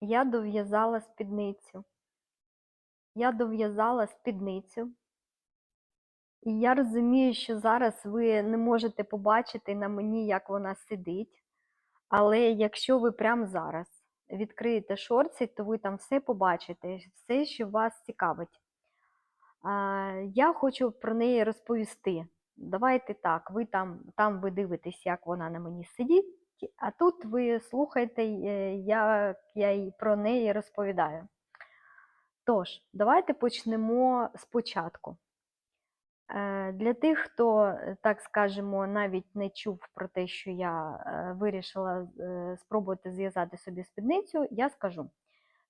Я дов'язала спідницю. Я дов'язала спідницю. І я розумію, що зараз ви не можете побачити на мені, як вона сидить. Але якщо ви прямо зараз відкриєте шорти, то ви там все побачите, все, що вас цікавить. Я хочу про неї розповісти. Давайте так, ви там, там ви дивитесь, як вона на мені сидить, а тут ви слухаєте, е, як я й про неї розповідаю. Тож, давайте почнемо спочатку. Е, Для тих, хто, е, так скажемо, навіть не чув про те, що я е, вирішила е, спробувати зв'язати собі спідницю, я скажу.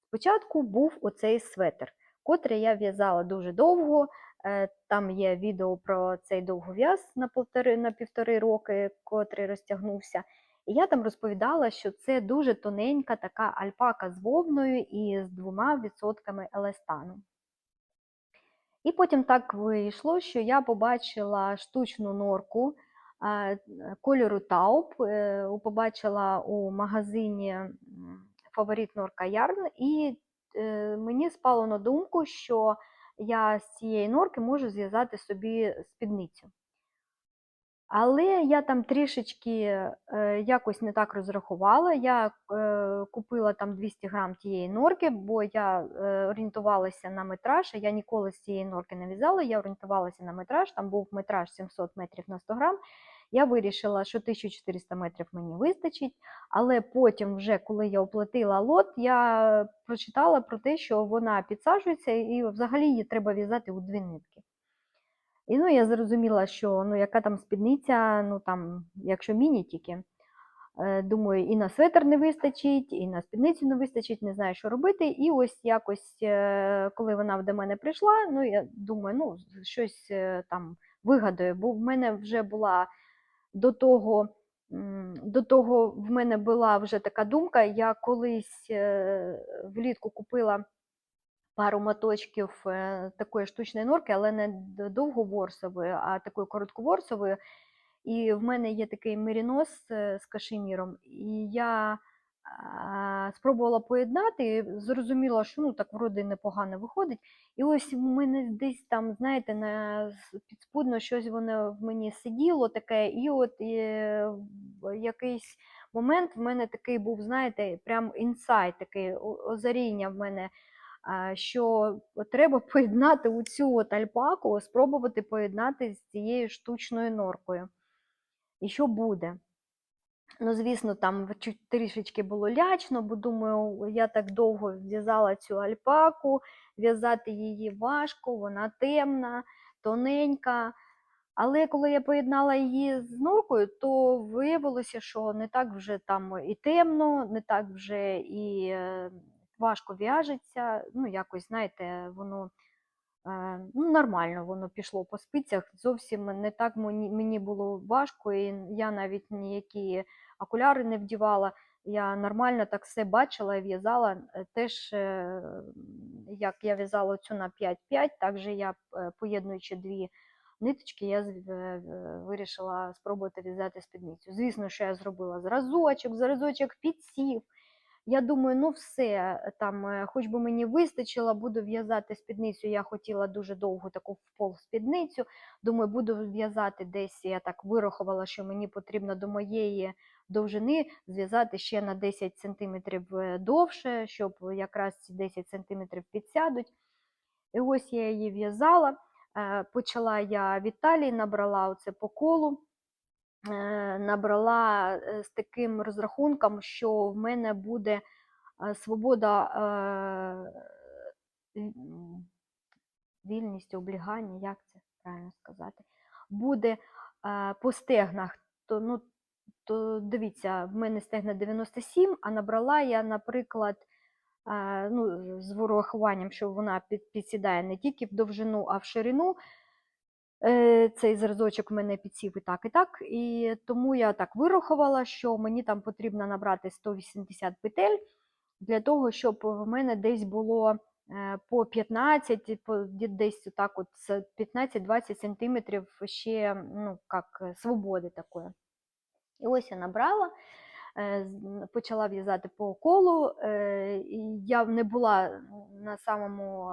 Спочатку був оцей светр, котрий я в'язала дуже довго. Е, Там є відео про цей довгов'яз на півтори, на півтори роки, котрий розтягнувся. І я там розповідала, що це дуже тоненька така альпака з вовною і з двома відсотками еластану. І потім так вийшло, що я побачила штучну норку кольору тауп, е, побачила у магазині фаворит Норка Ярн, і е, мені спало на думку, що я з цієї норки можу зв'язати собі спідницю. Але я там трішечки е, якось не так розрахувала. Я е, купила там 200 грам тієї норки, бо я е, орієнтувалася на метраж, я ніколи з цієї норки не в'язала, я орієнтувалася на метраж, там був метраж 700 метрів на 100 грам. Я вирішила, що 1400 метрів мені вистачить, але потім, вже коли я оплатила лот, я прочитала про те, що вона підсаджується і взагалі її треба в'язати у дві нитки. І ну, я зрозуміла, що ну, яка там спідниця, ну там, якщо міні тільки. Е, Думаю, і на светр не вистачить, і на спідницю не вистачить, не знаю, що робити. І ось якось, е, коли вона до мене прийшла, ну я думаю, ну, щось е, там вигадаю, бо в мене вже була до того, до того в мене була вже така думка, я колись влітку купила пару моточків е, такої штучної норки, але не довговорсової, а такої коротковорсової. І в мене є такий мерінос е, з кашеміром, і я спробувала поєднати, і зрозуміла, що ну так вроде непогано виходить. І ось в мене десь там, знаєте, на підспудно щось воно в мені сиділо таке, і от е, в якийсь момент в мене такий був, знаєте, прям інсайт, таке озаріння в мене що треба поєднати у цю от альпаку, спробувати поєднати з цією штучною норкою. І що буде? Ну, звісно, там трішечки було лячно, бо думаю, я так довго в'язала цю альпаку, в'язати її важко, вона темна, тоненька. Але коли я поєднала її з норкою, то виявилося, що не так вже там і темно, не так вже і е, важко в'яжеться. Ну, якось, знаєте, воно е, ну, нормально воно пішло по спицях. Зовсім не так мені, було важко, і я навіть ніякі окуляри не вдівала. Я нормально так все бачила і в'язала. Е, Теж, е, як я в'язала цю на 5-5, так же я, поєднуючи дві ниточки, я вирішила спробувати в'язати спідницю. Звісно, що я зробила зразочок, зразочок підсів. Я думаю, ну все, там, е, хоч би мені вистачило, буду в'язати спідницю. Я хотіла дуже довго таку в пол спідницю. Думаю, буду в'язати десь. Я так вирахувала, що мені потрібно до моєї довжини зв'язати ще на 10 см довше, щоб якраз ці 10 см підсядуть. І ось я її в'язала. Почала я від талії, набрала оце по колу, набрала е, з таким розрахунком, що в мене буде е, свобода, е, вільність, облігання, як це правильно сказати, буде е, по стегнах. То, ну, то дивіться, в мене стегна 97, а набрала я, наприклад, е, ну, з вирахуванням, що вона підсідає не тільки в довжину, а в ширину. Е, Цей зразочок в мене підсів і так, і так. І тому я так вирахувала, що мені там потрібно набрати 180 петель для того, щоб в мене десь було е, по 15, по десь так от 15-20 сантиметрів ще ну, як, е, свободи такої. І ось я набрала. почала в'язати по колу. Я не була на самому,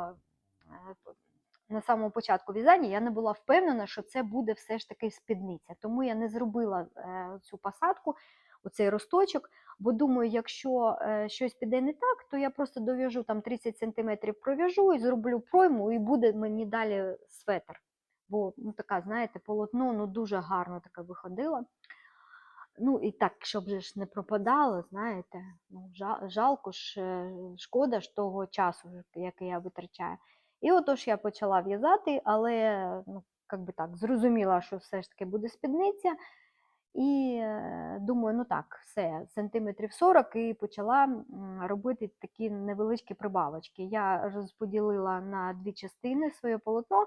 на самому початку в'язання, я не була впевнена, що це буде все ж таки спідниця. Тому я не зробила е, цю посадку, оцей росточок, бо думаю, якщо е, щось піде не так, то я просто дов'яжу там 30 см пров'яжу і зроблю пройму, і буде мені далі светр. Бо ну, така, знаєте, полотно ну, дуже гарно таке виходило. Ну і так, щоб ж не пропадало, знаєте, ну, жалко ж, е, шкода ж того часу, який я витрачаю. І отож я почала в'язати, але ну, як би так, зрозуміла, що все ж таки буде спідниця. І е, думаю, ну так, все, сантиметрів 40, і почала робити такі невеличкі прибавочки. Я розподілила на дві частини своє полотно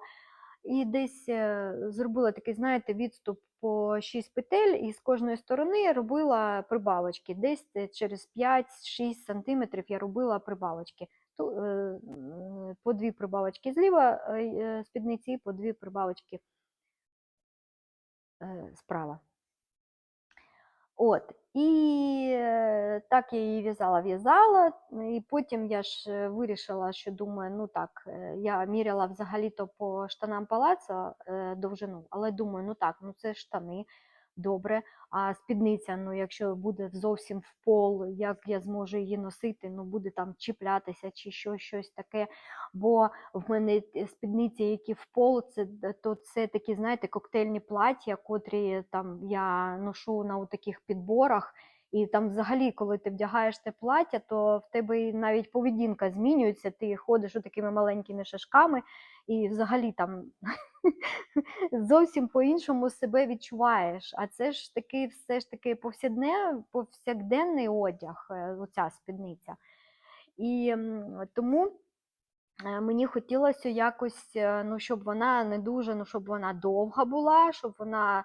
і десь е, зробила такий, знаєте, відступ по 6 петель, і з кожної сторони робила прибавочки. Десь е, через 5-6 сантиметрів я робила прибавочки. По дві прибавочки зліва е, е, спідниці, і по дві прибавочки е, справа. От, і так я її в'язала, в'язала, і потім я ж вирішила, що думаю, ну так, я міряла взагалі-то по штанам палацо е, довжину, але думаю, ну так, ну це штани, добре, а спідниця, ну якщо буде зовсім в пол, як я зможу її носити, ну буде там чіплятися чи що, щось таке. Бо в мене спідниці, які в пол, це, то це такі, знаєте, коктейльні плаття, котрі там я ношу на таких підборах. І там взагалі, коли ти вдягаєш те плаття, то в тебе навіть поведінка змінюється, ти ходиш у такими маленькими шашками, і взагалі там зовсім по-іншому себе відчуваєш. А це ж таки все ж таки повсякденний, повсякденний одяг, е, оця спідниця. І тому е, мені хотілося якось, е, ну, щоб вона не дуже, ну, щоб вона довга була, щоб вона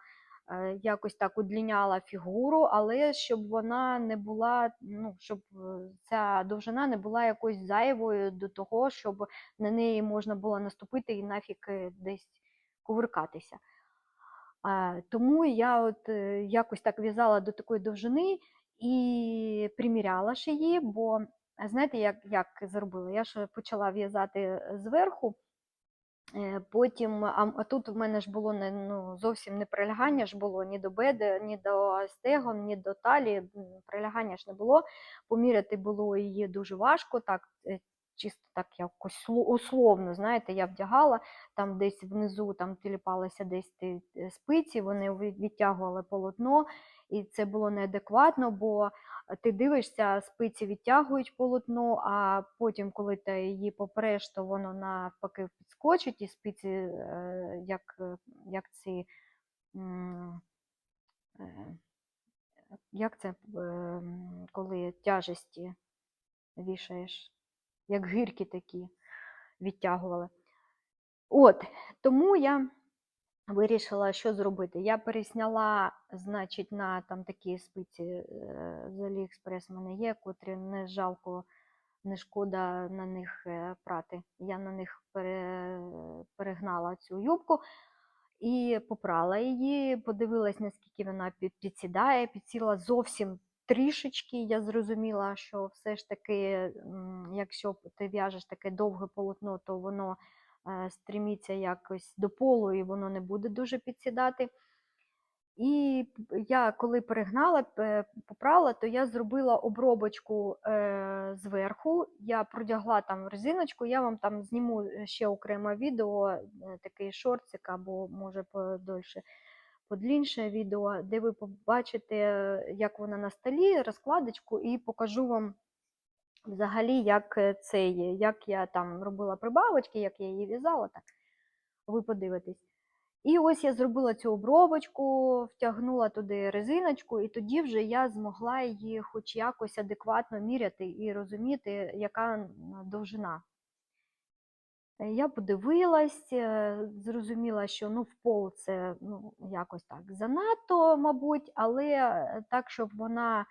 якось так удліняла фігуру, але щоб вона не була, ну, щоб е, ця довжина не була якось зайвою до того, щоб на неї можна було наступити і нафіг е, десь кувиркатися. Тому я от е, якось так в'язала до такої довжини і приміряла її, бо знаєте, як, як зробила? Я ж почала в'язати зверху, е, потім, а, а тут в мене ж було не, ну, зовсім не прилягання ж було ні до беди, ні до стегон, ні до талії, прилягання ж не було. Поміряти було її дуже важко, так, е, чисто так якось условно, знаєте, я вдягала, там десь внизу там тіліпалися десь е, спиці, вони відтягували полотно, і це було неадекватно, бо ти дивишся, спиці відтягують полотно, а потім, коли ти її попреш, то воно навпаки підскочить, і спиці, е, як, е, як ці. е, Як це, е, коли тяжесті вішаєш, як гирки такі відтягували. От, тому я вирішила, що зробити. Я пересняла, значить, на там такі спиці е, з Аліекспрес в мене є, котрі не жалко, не шкода на них е, прати. Я на них пере, перегнала цю юбку і попрала її, подивилась, наскільки вона підсідає, підсіла зовсім трішечки. Я зрозуміла, що все ж таки, якщо ти в'яжеш таке довге полотно, то воно е, стріміться якось до полу і воно не буде дуже підсідати. І я коли перегнала, пе- попрала, то я зробила обробочку е, зверху. Я продягла там резиночку, я вам там зніму е, ще окреме відео, е, такий шортик, або може подольше, подлінше відео, де ви побачите, як вона на столі, розкладочку, і покажу вам взагалі, як е, це є, як я там робила прибавочки, як я її в'язала, так ви подивитесь. І ось я зробила цю обробочку, втягнула туди резиночку, і тоді вже я змогла її хоч якось адекватно міряти і розуміти, яка довжина. Е, Я подивилась, е, зрозуміла, що ну, в пол це ну, якось так занадто, мабуть, але так, щоб вона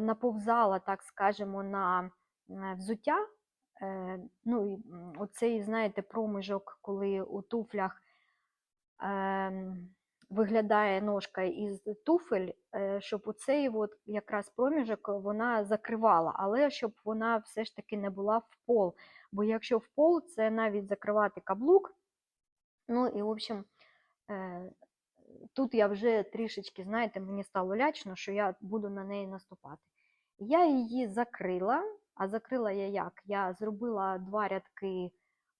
наповзала, так скажемо, на е, взуття. Е, Ну, і оцей, знаєте, проміжок, коли у туфлях ем, виглядає ножка із туфель, е, щоб оцей от якраз проміжок вона закривала, але щоб вона все ж таки не була в пол. Бо якщо в пол, це навіть закривати каблук. Ну і, в общем, е, тут я вже трішечки, знаєте, мені стало лячно, що я буду на неї наступати. Я її закрила, а закрила я як? Я зробила два рядки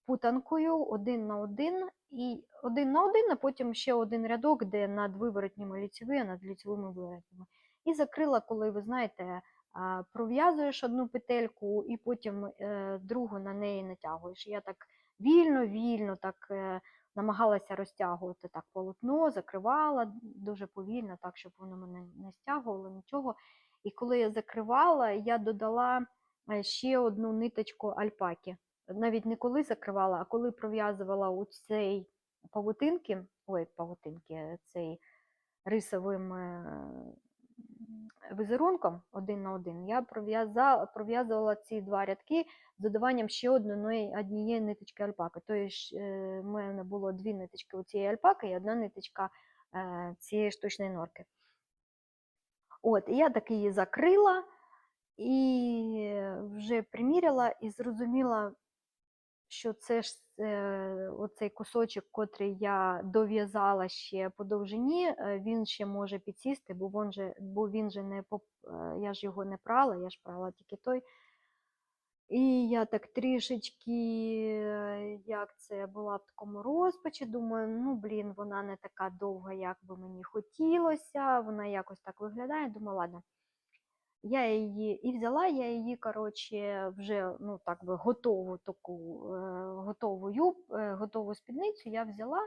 путанкою один на один, і один на один, а потім ще один рядок, де над виворотніми ліцеві, а над ліцевими виворотніми. І закрила, коли ви знаєте, пров'язуєш одну петельку і потім е, другу на неї натягуєш. Я так вільно-вільно так е, намагалася розтягувати так полотно, закривала дуже повільно, так, щоб воно мене не стягувало нічого. І коли я закривала, я додала е, ще одну ниточку альпаки. Навіть не коли закривала, а коли пров'язувала у цей павутинки, ой, павутинки, цей рисовим е, візерунком один на один, я пров'язувала ці два рядки з додаванням ще одної, однієї ниточки альпаки. Тобто в мене було дві ниточки у цієї альпаки і одна ниточка е, цієї штучної норки. От, я так її закрила і вже приміряла і зрозуміла, що це ж е, оцей кусочок, котрий я дов'язала ще по довжині, е, він ще може підсісти, бо він же, бо він же не поп... е, я ж його не прала, я ж прала тільки той. І я так трішечки, е, як це була в такому розпачі, думаю, ну блін, вона не така довга, як би мені хотілося, вона якось так виглядає. Думаю, ладно. Я її і взяла, я її, коротше, вже ну, так би готову таку е, готову юб, е, готову спідницю я взяла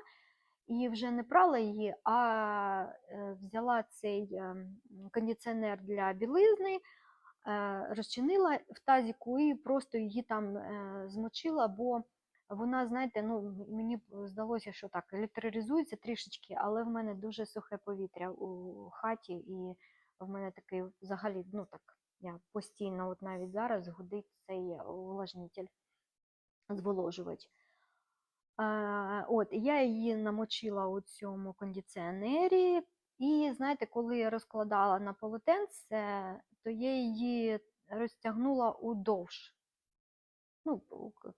і вже не прала її, а е, взяла цей кондиціонер для білизни, розчинила в тазіку і просто її там змочила, бо вона, знаєте, ну, мені здалося, що так електролізується трішечки, але в мене дуже сухе повітря у хаті. і в мене такий взагалі, ну так, я постійно, от навіть зараз гудить цей увлажнитель, зволожувач. А, от, я її намочила у цьому кондиціонері, і знаєте, коли я розкладала на полотенце, то я її розтягнула удовж. Ну,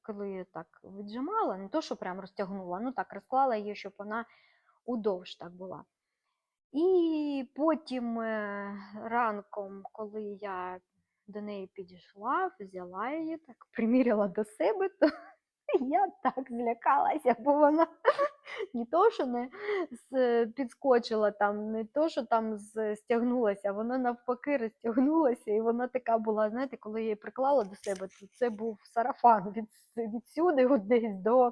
коли так віджимала, не то, що прям розтягнула, ну так розклала її, щоб вона удовж так була. І потім е, ранком, коли я до неї підійшла, взяла її, так приміряла до себе, то я так злякалася, бо вона не то, що не підскочила там, не то, що там стягнулася, вона навпаки розтягнулася, і вона така була, знаєте, коли я її приклала до себе, то це був сарафан від, відсюди от десь до,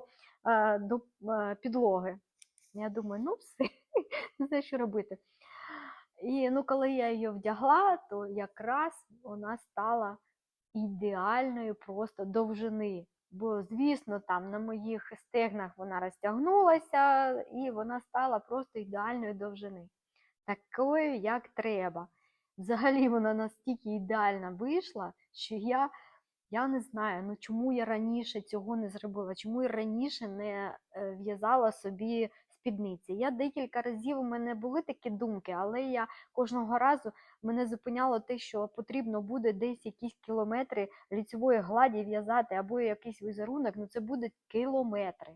до підлоги. Я думаю, ну все, не знаю, що робити. І ну, коли я її вдягла, то якраз вона стала ідеальною просто довжини. Бо, звісно, там на моїх стегнах вона розтягнулася, і вона стала просто ідеальної довжини. Такою, як треба. Взагалі вона настільки ідеально вийшла, що я, я не знаю, ну чому я раніше цього не зробила, чому я раніше не е, в'язала собі спідниці. Я декілька разів у мене були такі думки, але я кожного разу мене зупиняло те, що потрібно буде десь якісь кілометри ліцевої гладі в'язати або якийсь візерунок, ну це будуть кілометри.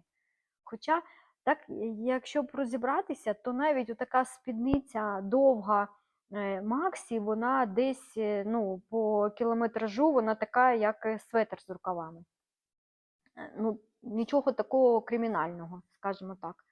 Хоча, так, якщо б розібратися, то навіть така спідниця довга е, Максі, вона десь е, ну, по кілометражу вона така, як е, светр з рукавами. Е, Ну, нічого такого кримінального, скажімо так.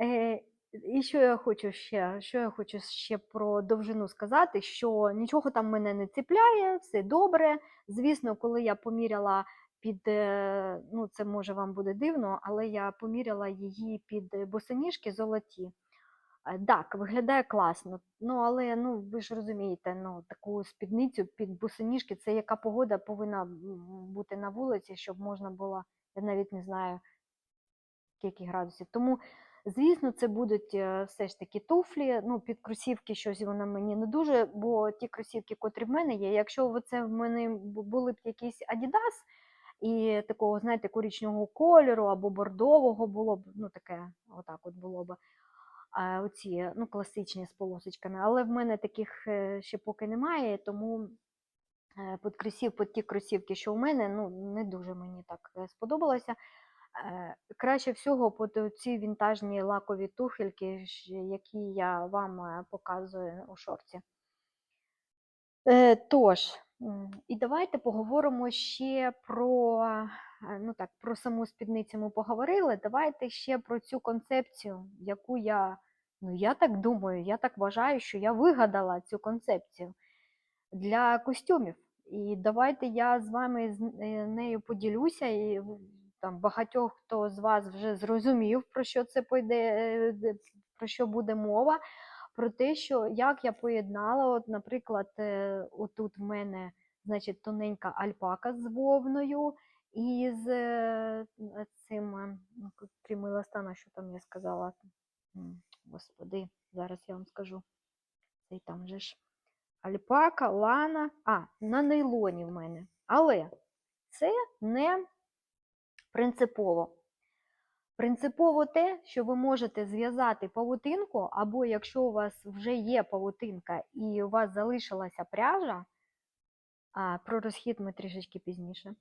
Е, і що я хочу ще, що я хочу ще про довжину сказати, що нічого там мене не ціпляє, все добре. Звісно, коли я поміряла під, е, ну це може вам буде дивно, але я поміряла її під е, босоніжки золоті. Е, Так, виглядає класно. Ну, але ну, ви ж розумієте, ну, таку спідницю під босоніжки, це яка погода повинна бути на вулиці, щоб можна було, я навіть не знаю, скільки градусів. Тому, звісно, це будуть е, все ж таки туфлі. Ну, під кросівки щось воно мені не дуже, бо ті кросівки, котрі в мене є, якщо це в мене були б якісь Adidas і такого, знаєте, коричневого кольору або бордового було б, ну таке, отак от було б. а, оці ну, класичні з полосочками. Але в мене таких е, ще поки немає, тому е, під кросів, під ті кросівки, що в мене, ну, не дуже мені так сподобалося. Е, Краще всього під ці вінтажні лакові туфельки, які я вам е, показую у шорті. Е, Тож, і давайте поговоримо ще про, ну так, про саму спідницю ми поговорили. Давайте ще про цю концепцію, яку я, ну я так думаю, я так вважаю, що я вигадала цю концепцію для костюмів. І давайте я з вами з нею поділюся. І там багатьох хто з вас вже зрозумів, про що це пойде, е, про що буде мова. Про те, що як я поєднала, от, наприклад, е, отут в мене значить, тоненька альпака з вовною і з е, цим, е, ну, еластана, що там я сказала. Господи, зараз я вам скажу. Цей там же ж альпака, лана, а, на нейлоні в мене. Але це не принципово. Принципово те, що ви можете зв'язати павутинку, або якщо у вас вже є павутинка і у вас залишилася пряжа, про розхід ми трішечки пізніше.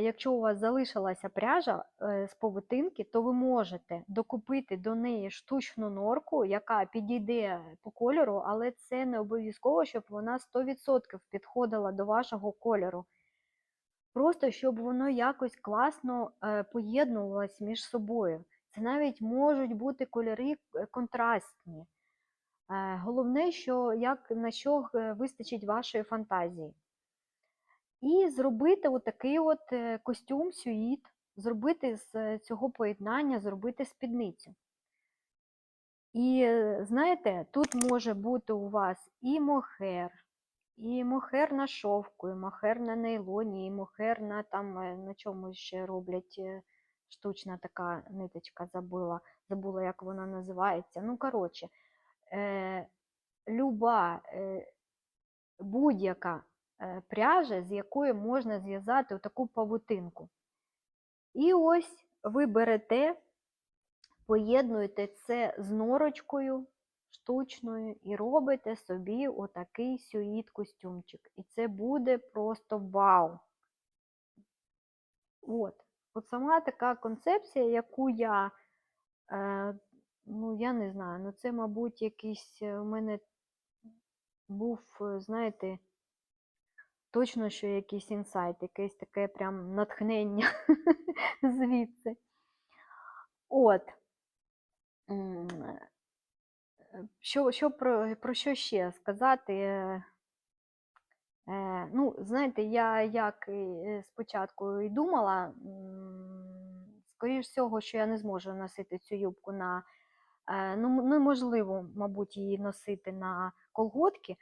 Якщо у вас залишилася пряжа е, з павутинки, то ви можете докупити до неї штучну норку, яка підійде по кольору, але це не обов'язково, щоб вона 100% підходила до вашого кольору. Просто щоб воно якось класно е, поєднувалось між собою. Це навіть можуть бути кольори е, контрастні. Е, Головне, що як на що вистачить вашої фантазії. І зробити отакий от костюм сюїт, зробити з цього поєднання, зробити спідницю. І знаєте, тут може бути у вас і мохер, і мохер на шовку, і мохер на нейлоні, і мохер на там е, на чому ще роблять е, штучна така ниточка, забула, забула, як вона називається. Ну, коротше, е, люба е, будь-яка е, пряжа, з якої можна зв'язати таку павутинку. І ось ви берете, поєднуєте це з норочкою штучною і робите собі отакий сюїт костюмчик. І це буде просто вау. От. От сама така концепція, яку я, е, ну я не знаю, ну це, мабуть, якийсь е, у мене був, е, знаєте, точно, що якийсь інсайт, якесь таке прям натхнення звідси. От. М, е, Що, що про, про що ще сказати? Е, е, Ну, знаєте, я як спочатку і думала, скоріш всього, що я не зможу носити цю юбку на, ну, неможливо, мабуть, її носити на колготки,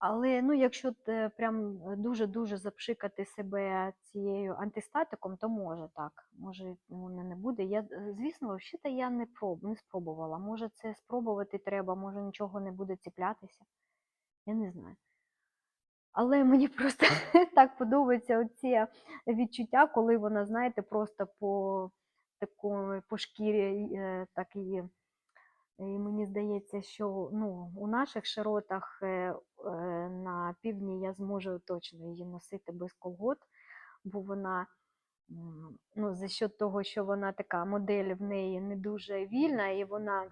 але ну, якщо прям дуже-дуже запшикати себе цією антистатиком, то може так. Може, воно не буде. Я, е, звісно, взагалі я не, проб, не спробувала. Може, це спробувати треба, може нічого не буде ціплятися. Я не знаю. Але мені просто так подобається оці відчуття, коли вона, знаєте, просто по такої по шкірі е, так її. І мені здається, що ну, у наших широтах е, е, на півдні я зможу точно її носити без колгот, бо вона, ну, за счет того, що вона така модель в неї не дуже вільна, і вона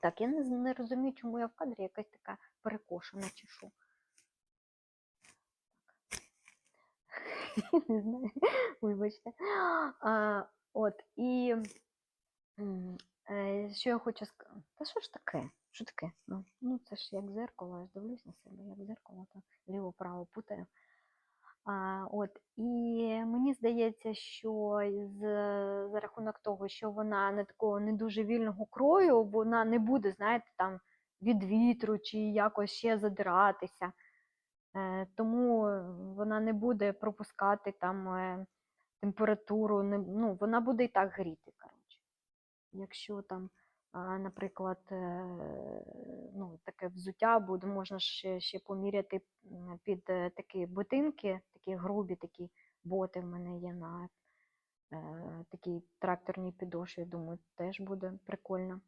так, я не, не розумію, чому я в кадрі якась така перекошена що. Не знаю, вибачте. От, і е, що я хочу сказати? Та що ж таке? Що таке? Ну, ну це ж як зеркало, я ж дивлюсь на себе, як зеркало, то ліво-право путаю. А, от, і мені здається, що з, за рахунок того, що вона не такого не дуже вільного крою, вона не буде, знаєте, там від вітру чи якось ще задиратися. Е, тому вона не буде пропускати там е, температуру, не, ну, вона буде і так гріти. Коротше. Якщо там, наприклад, е, ну, таке взуття буде, можна ще, ще поміряти під е, такі ботинки, такі грубі такі боти в мене є на е, такій тракторній підошві, думаю, теж буде прикольно.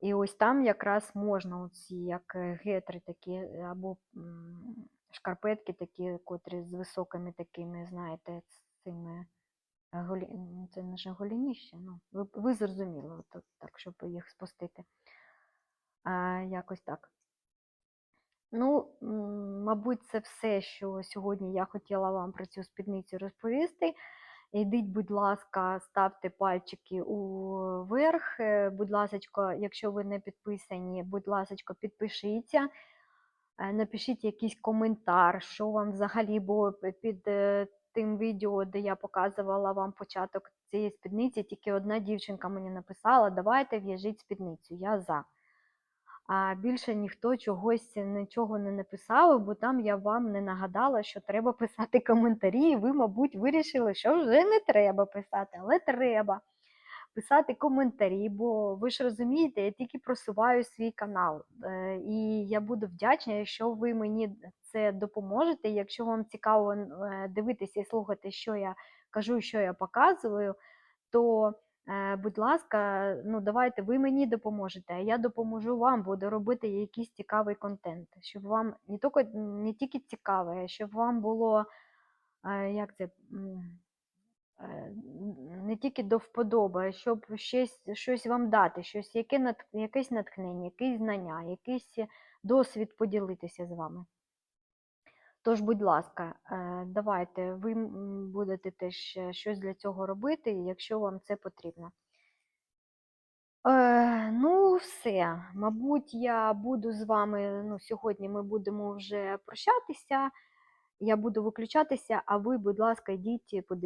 І ось там якраз можна оці як гетри такі, або шкарпетки такі, котрі з високими такими, знаєте, цими голі... це не ж голініще, ну, ви, ви зрозуміли, от, так, щоб їх спустити. А, якось так. Ну, мабуть, це все, що сьогодні я хотіла вам про цю спідницю розповісти. Йдіть, будь ласка, ставте пальчики уверх. Е, Будь ласка, якщо ви не підписані, будь ласка, підпишіться. Е, Напишіть якийсь коментар, що вам взагалі було під е, тим відео, де я показувала вам початок цієї спідниці. Тільки одна дівчинка мені написала: давайте в'яжіть спідницю. Я за. А більше ніхто чогось нічого не написав, бо там я вам не нагадала, що треба писати коментарі, і ви, мабуть, вирішили, що вже не треба писати, але треба писати коментарі, бо ви ж розумієте, я тільки просуваю свій канал. Е, І я буду вдячна, якщо ви мені це допоможете. Якщо вам цікаво е, дивитися і слухати, що я кажу, що я показую, то Е, будь ласка, ну давайте ви мені допоможете, а я допоможу вам, буду робити якийсь цікавий контент, щоб вам не тільки, не тільки цікаве, щоб вам було як це, не тільки до вподоби, а щоб щось, щось вам дати, щось, яке якесь натхнення, якісь знання, якийсь досвід поділитися з вами. Тож, будь ласка, е, давайте, ви будете теж е, щось для цього робити, якщо вам це потрібно. Е, ну, все. Мабуть, я буду з вами. Ну, сьогодні ми будемо вже прощатися. Я буду виключатися, а ви, будь ласка, йдіть, подивіться.